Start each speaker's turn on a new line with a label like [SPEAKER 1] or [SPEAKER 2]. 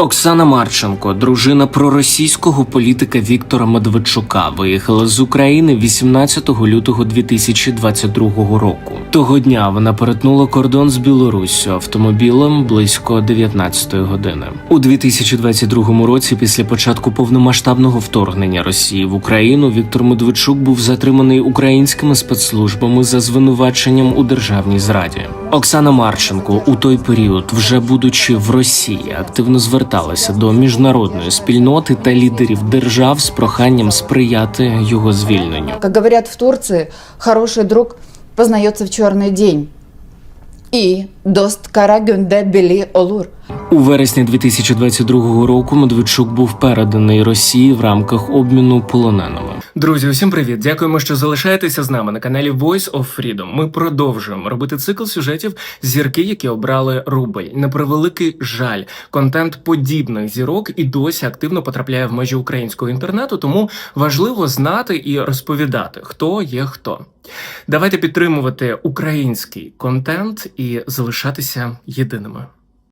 [SPEAKER 1] Оксана Марченко, дружина проросійського політика Віктора Медведчука, виїхала з України 18 лютого 2022 року. Того дня вона перетнула кордон з Білоруссю автомобілем близько 19 години. У 2022 році, після початку повномасштабного вторгнення Росії в Україну, Віктор Медведчук був затриманий українськими спецслужбами за звинуваченням у державній зраді. Оксана Марченко у той період, вже будучи в Росії, активно зверталася до міжнародної спільноти та лідерів держав з проханням сприяти його звільненню.
[SPEAKER 2] Як говорят в Турції, хороший друг познається в чорний день. і дост карагюнде білі олур.
[SPEAKER 1] У вересні 2022 року Медведчук був переданий Росії в рамках обміну полоненими. Друзі, усім привіт! Дякуємо, що залишаєтеся з нами на каналі Voice of Freedom. Ми продовжуємо робити цикл сюжетів зірки, які обрали рубль. На превеликий жаль, контент подібних зірок і досі активно потрапляє в межі українського інтернету, тому важливо знати і розповідати, хто є хто. Давайте підтримувати український контент і залишатися єдиними.